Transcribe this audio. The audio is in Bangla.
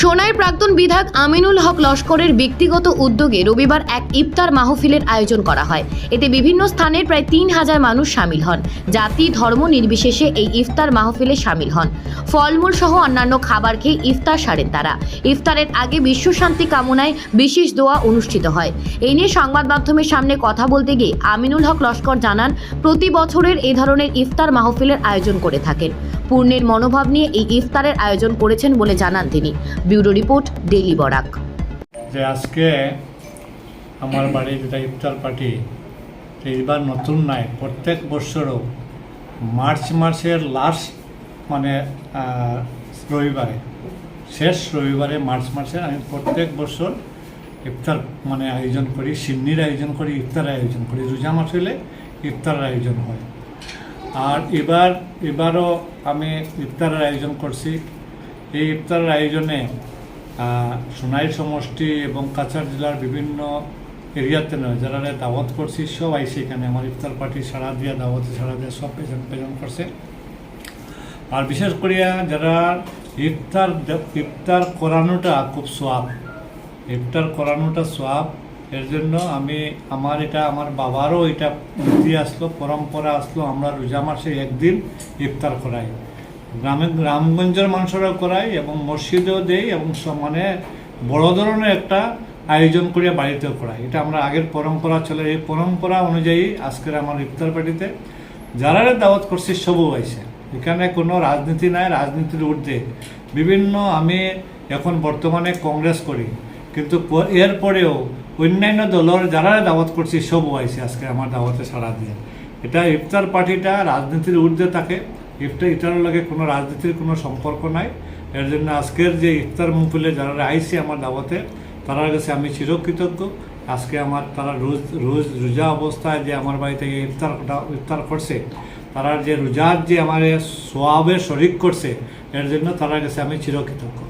সোনাইয়ের প্রাক্তন বিধায়ক আমিনুল হক লস্করের ব্যক্তিগত উদ্যোগে রবিবার এক ইফতার মাহফিলের আয়োজন করা হয়। এতে বিভিন্ন স্থানের প্রায় তিন হাজার মানুষ সামিল হন। জাতি, ধর্ম নির্বিশেষে এই ইফতার মাহফিলে সামিল হন। ফলমূল সহ অন্যান্য খাবার খেয়ে ইফতার সারেন তারা। ইফতারের আগে বিশ্ব শান্তি কামনায় বিশেষ দোয়া অনুষ্ঠিত হয়। এই নিয়ে সংবাদ মাধ্যমের সামনে কথা বলতে গিয়ে আমিনুল হক লস্কর জানান, প্রতি বছরের এই ধরনের ইফতার মাহফিলের আয়োজন করে থাকেন। পূর্ণের মনোভাব নিয়ে এই ইফতারের আয়োজন করেছেন বলে জানান তিনি। Bureau report, daily Barak. যে আজকে আমার বাড়ির যেটা ইফতার পার্টি এইবার নতুন নাই, প্রত্যেক বছরও মার্চ মাসের লাস্ট মানে রবিবারে, শেষ রবিবারে মার্চ মাসে আমি প্রত্যেক বছর ইফতার মানে আয়োজন করি, সিন্নির আয়োজন করি ইফতার আয়োজন করি। রোজা মাস হলে ইফতারের আয়োজন হয়। আর এবার, এবারও আমি ইফতারের আয়োজন করছি। এই ইফতারের আয়োজনে সোনাই সমষ্টি এবং কাছাড় জেলার বিভিন্ন এরিয়াতে নয়, যারা দাওয়াত করছি সব আইসে এখানে আমার ইফতার পার্টি সারা দিয়া, দাওয়াতে সারা দিয়া সব প্রেজেন্ট প্রেজেন্ট করছে। আর বিশেষ করিয়া যারা ইফতার ইফতার করানোটা খুব সোয়াব। ইফতার করানোটা সোয়াব। এর জন্য আমি আমার এটা, আমার বাবারও এটা নীতি আসলো, পরম্পরা আসলো, আমরা রোজা মাসে একদিন ইফতার করাই। গ্রামে গ্রামগঞ্জের মানুষরাও করাই এবং মসজিদেও দেই এবং মানে বড় ধরনের একটা আয়োজন করিয়া বাড়িতেও করাই এটা আমরা আগের পরম্পরা চলে, এই পরম্পরা অনুযায়ী আজকের আমার ইফতার পার্টিতে যারা দাওয়াত করছি সবও হয়েছে এখানে কোনো রাজনীতি নাই, রাজনীতির ঊর্ধ্বে। বিভিন্ন আমি এখন বর্তমানে কংগ্রেস করি, কিন্তু এরপরেও অন্যান্য দলের যারা দাওয়াত করছি সব হয়েছে আজকে আমার দাওয়াতে সাড়া দিয়ে। এটা ইফতার পার্টিটা রাজনীতির ঊর্ধ্বে থাকে। ইফতার এটার লগে কোনো রাজনীতির কোনো সম্পর্ক নাই। এর জন্য আজকের যে ইফতার মুফিলে যারা আইছে আমার দাওয়াতে তার কাছে আমি চিরকৃতজ্ঞ। আজকে আমার তারা রোজ রোজ রোজা অবস্থায় যে আমার বাড়ি থেকে ইফতার ইফতার করছে তারার যে রোজার যে আমার সোয়াবে শরিক করছে, এর জন্য তার কাছে আমি চিরকৃতজ্ঞ।